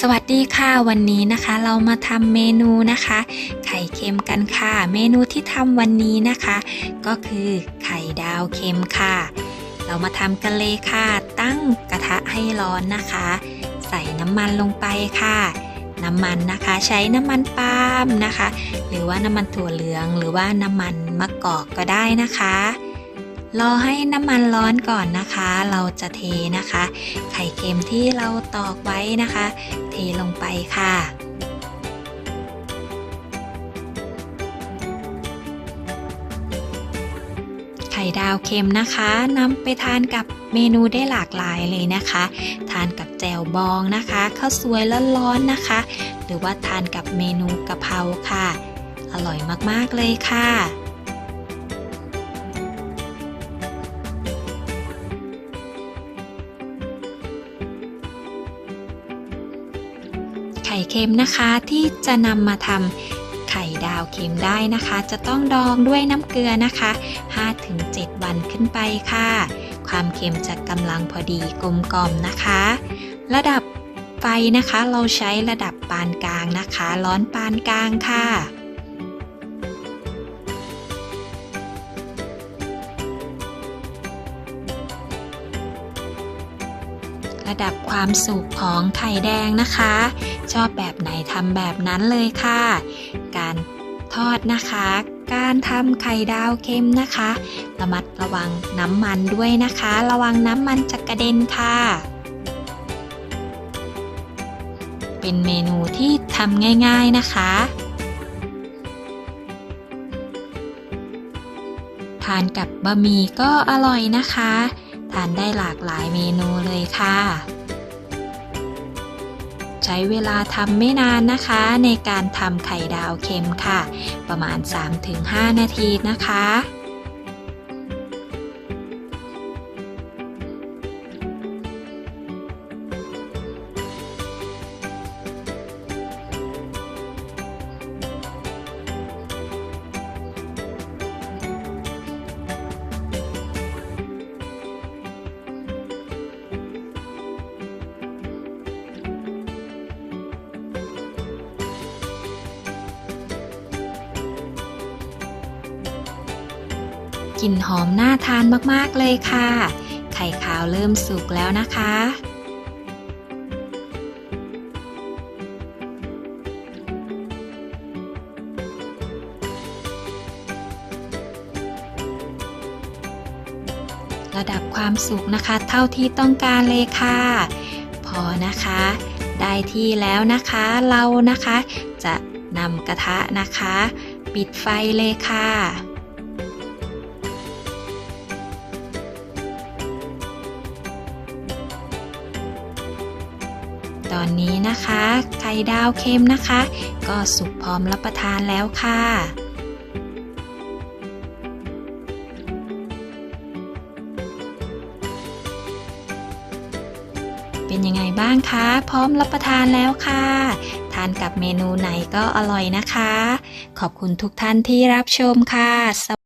สวัสดีค่ะวันนี้นะคะเรามาทำเมนูนะคะ ไข่เค็มกันค่ะ เมนูที่ทำวันนี้นะคะ ก็คือไข่ดาวเค็มค่ะ เรามาทำกันเลยค่ะ ตั้งกระทะให้ร้อนนะคะ ใส่น้ำมันลงไปค่ะ น้ำมันนะคะใช้น้ำมันปาล์มนะคะ หรือว่าน้ำมันถั่วเหลือง หรือว่าน้ำมันมะกอกก็ได้นะคะ รอให้น้ำมันร้อนก่อนนะคะ เราจะเทนะคะ ไข่เค็มที่เราตอกไว้นะคะ เทลงไปค่ะไข่ดาวเค็มนะคะนำไปทานกับเมนูได้หลากหลายเลยนะคะ ทานกับแจ่วบองนะคะข้าวสวยร้อนๆนะคะ หรือว่าทานกับเมนูกะเพราค่ะ อร่อยมากๆเลยค่ะ ข่เค็มนะคะที่จะนำมาทำไข่ดาวเค็มได้นะคะ จะต้องดองด้วยน้ำเกลือนะคะ 5-7 วันขึ้นไปค่ะ ความเค็มจะกำลังพอดีกลมกล่อมนะคะ ระดับไฟนะคะเราใช้ระดับปานกลางนะคะ ร้อนปานกลางค่ะ ระดับความสุกของไข่แดงนะคะ ชอบแบบไหนทำแบบนั้นเลยค่ะ การทอดนะคะ การทำไข่ดาวเค็มนะคะ ระมัดระวังน้ำมันด้วยนะคะ ระวังน้ำมันจะกระเด็นค่ะ เป็นเมนูที่ทำง่ายๆนะคะทานกับบะหมี่ก็อร่อยนะคะ ทานได้หลากหลายเมนูเลยค่ะ ใช้เวลาทำไม่นานนะคะ ในการทำไข่ดาวเค็มค่ะ ประมาณ 3-5 นาทีนะคะ กลิ่นหอมน่าทานมากๆเลยค่ะ ไข่ขาวเริ่มสุกแล้วนะคะ ระดับความสุกนะคะ เท่าที่ต้องการเลยค่ะ พอนะคะ ได้ที่แล้วนะคะเรานะคะ จะนำกระทะนะคะ ปิดไฟเลยค่ะ ตอนนี้นะคะ ไข่ดาวเค็มนะคะ ก็สุกพร้อมรับประทานแล้วค่ะ เป็นยังไงบ้างคะ พร้อมรับประทานแล้วค่ะ ทานกับเมนูไหนก็อร่อยนะคะ ขอบคุณทุกท่านที่รับชมค่ะ